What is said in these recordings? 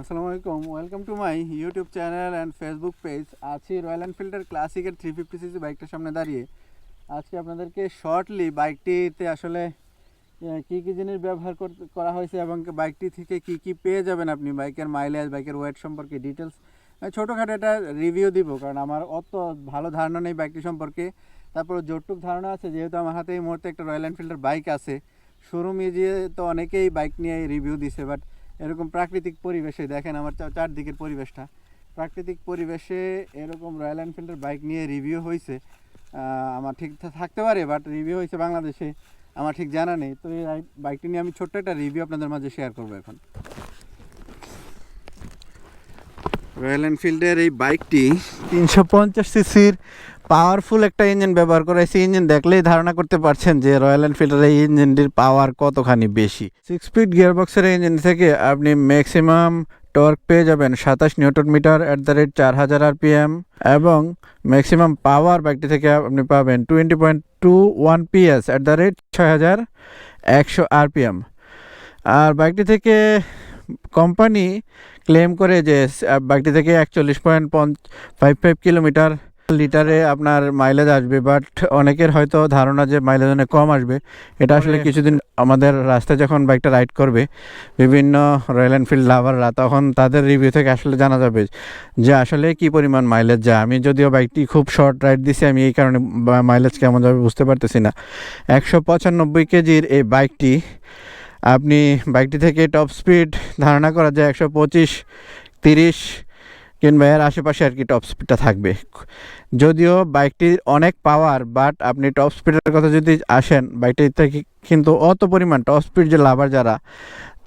আসসালামু আলাইকুম welcome to my YouTube channel and Facebook page আছি রয়্যাল এনফিল্ডের ক্লাসিকের থ্রি ফিফটি সিসি বাইকটার সামনে দাঁড়িয়ে। আজকে আপনাদেরকে শর্টলি বাইকটিতে আসলে কী কী জিনিস ব্যবহার করা হয়েছে এবং বাইকটি থেকে কি কি পেয়ে যাবেন আপনি বাইকের মাইলেজ বাইকের ওয়েট সম্পর্কে ডিটেলস ছোটোখাটো একটা রিভিউ দিব, কারণ আমার অত ভালো ধারণা নেই বাইকটি সম্পর্কে। তারপর যতটুক ধারণা আছে, যেহেতু আমার হাতে এই মুহূর্তে একটা রয়্যাল এনফিল্ডের বাইক আছে। শোরুমে গিয়ে তো অনেকেই বাইক নিয়ে রিভিউ দিছে বাট এরকম প্রাকৃতিক পরিবেশে, দেখেন আমার চারদিকের পরিবেশটা। প্রাকৃতিক পরিবেশে এরকম রয়্যাল এনফিল্ডের বাইক নিয়ে রিভিউ হয়েছে আমার ঠিক থাকতে পারে বাট রিভিউ হয়েছে বাংলাদেশে। আমার ঠিক জানা নেই। তো এই বাইকটি নিয়ে আমি ছোট্ট একটা রিভিউ আপনাদের মাঝে শেয়ার করব এখন। রয়্যাল এনফিল্ডের এই বাইকটি তিনশো পঞ্চাশ সিসির পাওয়ারফুল একটা ইঞ্জিন ব্যবহার করা সেই ইঞ্জিন দেখলেই ধারণা করতে পারছেন যে রয়্যাল এনফিল্ডের এই ইঞ্জিনটির পাওয়ার কতখানি বেশি। সিক্স স্পিড গিয়ারবক্সের ইঞ্জিন থেকে আপনি ম্যাক্সিমাম টর্ক পেয়ে যাবেন সাতাশ newton metre at the rate চার হাজার আরপিএম এবং ম্যাক্সিমাম পাওয়ার বাইকটি থেকে আপনি পাবেন twenty point two one PS at the rate ছয় হাজার একশো আরপিএম আর বাইকটি থেকে কোম্পানি ক্লেম করে যে বাইকটি থেকে একচল্লিশ পয়েন্ট ফাইভ ফাইভ কিলোমিটার লিটারে আপনার মাইলেজ আসবে বাট অনেকের হয়তো ধারণা যে মাইলেজ অনেক কম আসবে। এটা আসলে কিছুদিন আমাদের রাস্তায় যখন বাইকটা রাইড করবে বিভিন্ন রয়্যাল এনফিল্ড লাভাররা তখন তাদের রিভিউ থেকে আসলে জানা যাবে যে আসলে কি পরিমাণ মাইলেজ যায়। আমি যদিও বাইকটি খুব শর্ট রাইড দিছি আমি এই কারণে মাইলেজ কেমন যাবে বুঝতে পারতেছি না। একশো পঁচানব্বই কেজির এই বাইকটি আপনি বাইকটি থেকে টপ স্পিড ধারণা করা যায় একশো পঁচিশ, তিরিশ কিংবা এর আশেপাশে আর কি টপ স্পিডটা থাকবে। যদিও বাইকটির অনেক পাওয়ার বাট আপনি টপ স্পিডের কথা যদি আসেন, বাইকটি থেকে কিন্তু অত পরিমাণ টপ স্পিড যে লাভার যারা,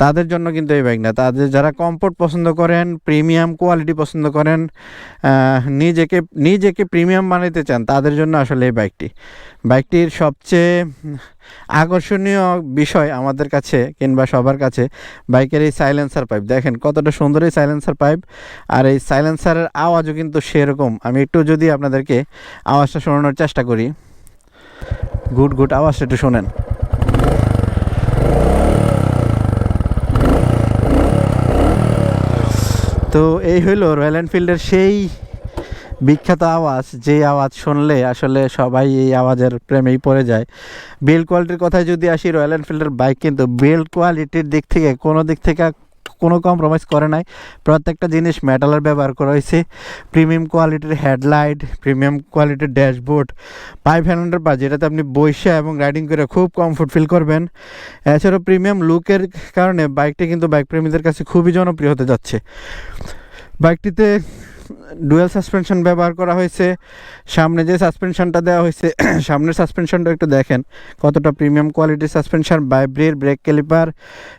তাদের জন্য কিন্তু এই বাইক না তাদের যারা কমফোর্ট পছন্দ করেন প্রিমিয়াম কোয়ালিটি পছন্দ করেন নিজেকে নিজেকে প্রিমিয়াম বানাতে চান, তাদের জন্য আসলে এই বাইকটি। বাইকটির সবচেয়ে আকর্ষণীয় বিষয় আমাদের কাছে কিংবা সবার কাছে বাইকের এই সাইলেন্সার পাইপ দেখেন কতটা সুন্দর এই সাইলেন্সার পাইপ আর এই সাইলেন্সারের আওয়াজও কিন্তু সেরকম। আমি একটু যদি আপনাদেরকে আওয়াজটা শোনানোর চেষ্টা করি। গুড গুড আওয়াজটা একটু শোনেন। তো এই হইল রয়্যাল এনফিল্ডের সেই বিখ্যাত আওয়াজ, যে আওয়াজ শুনলে আসলে সবাই এই আওয়াজের প্রেমেই পড়ে যায়। বিল্ড কোয়ালিটির কথায় যদি আসি রয়্যাল এনফিল্ডের বাইক কিন্তু বিল্ড কোয়ালিটির দিক থেকে, কোনো দিক থেকে কোনো কম্প্রোমাইজ করে নাই। প্রত্যেকটা জিনিস মেটালের ব্যবহার করা হয়েছে। প্রিমিয়াম কোয়ালিটির হেডলাইট প্রিমিয়াম কোয়ালিটির ড্যাশবোর্ড ফাইভ হান্ড্রেড পা যেটাতে আপনি বৈশা এবং রাইডিং করে খুব কমফোর্ট ফিল করবেন। এছাড়াও প্রিমিয়াম লুকের কারণে বাইকটি কিন্তু বাইক প্রেমীদের কাছে খুবই জনপ্রিয় হতে যাচ্ছে। বাইকটিতে ডুয়েল সাসপেনশন ব্যবহার করা হয়েছে। সামনে যে সাসপেনশনটা দেওয়া হয়েছে, সামনের সাসপেনশনটা একটু দেখেন। কতটা প্রিমিয়াম কোয়ালিটির সাসপেনশন বাইব্রির ব্রেক ক্যালিপার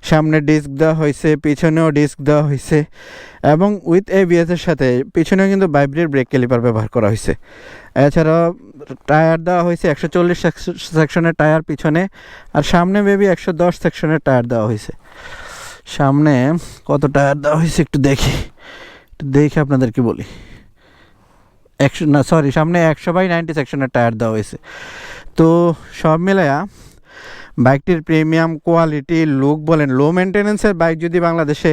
সামনে ডিস্ক দেওয়া হয়েছে, পিছনেও ডিস্ক দেওয়া হয়েছে। এবং উইথ এবিএসের সাথে পিছনেও কিন্তু বাইব্রির ব্রেক ক্যালিপার ব্যবহার করা হয়েছে। এছাড়াও টায়ার দেওয়া হয়েছে, একশো চল্লিশ সেকশনের টায়ার পিছনে, আর সামনে বেবি একশো দশ সেকশনের টায়ার দেওয়া হয়েছে। সামনে কত টায়ার দেওয়া হয়েছে একটু দেখি। দেখে আপনাদেরকে বলি। একশো, না সরি সামনে একশো বাই নাইনটি সেকশনের টায়ার দেওয়া হয়েছে। তো সব মিলায়া বাইকটির প্রিমিয়াম কোয়ালিটি, লুক বলেন লো মেনটেন্যান্সের বাইক যদি বাংলাদেশে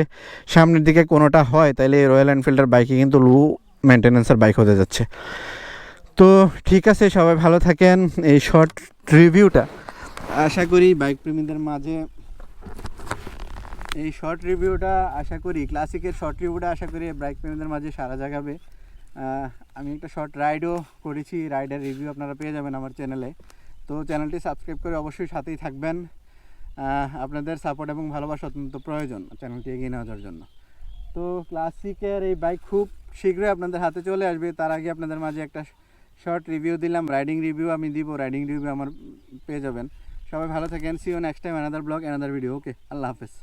সামনের দিকে কোনোটা হয় তাহলে রয়্যাল এনফিল্ডের বাইকে কিন্তু লো মেনটেন্যান্সের বাইক হতে যাচ্ছে। তো ঠিক আছে, সবাই ভালো থাকেন। এই শর্ট রিভিউটা আশা করি বাইক প্রেমীদের মাঝে এই শর্ট রিভিউটা আশা করি ক্লাসিকের শর্ট রিভিউটা আশা করি বাইক প্রেমীদের মাঝে সারা জাগাবে। আমি একটা শর্ট রাইডও করেছি রাইডের রিভিউ আপনারা পেয়ে যাবেন আমার চ্যানেলে তো চ্যানেলটি সাবস্ক্রাইব করে অবশ্যই সাথেই থাকবেন। আপনাদের সাপোর্ট এবং ভালোবাসা অত্যন্ত প্রয়োজন চ্যানেলটি এগিয়ে নেওয়ার জন্য। তো ক্লাসিকের এই বাইক খুব শীঘ্রই আপনাদের হাতে চলে আসবে। তার আগে আপনাদের মাঝে একটা শর্ট রিভিউ দিলাম রাইডিং রিভিউ আমি দিব রাইডিং রিভিউ আমার পেয়ে যাবেন। সবাই ভালো থাকেন see you next time another blog another video okay আল্লাহ হাফেজ।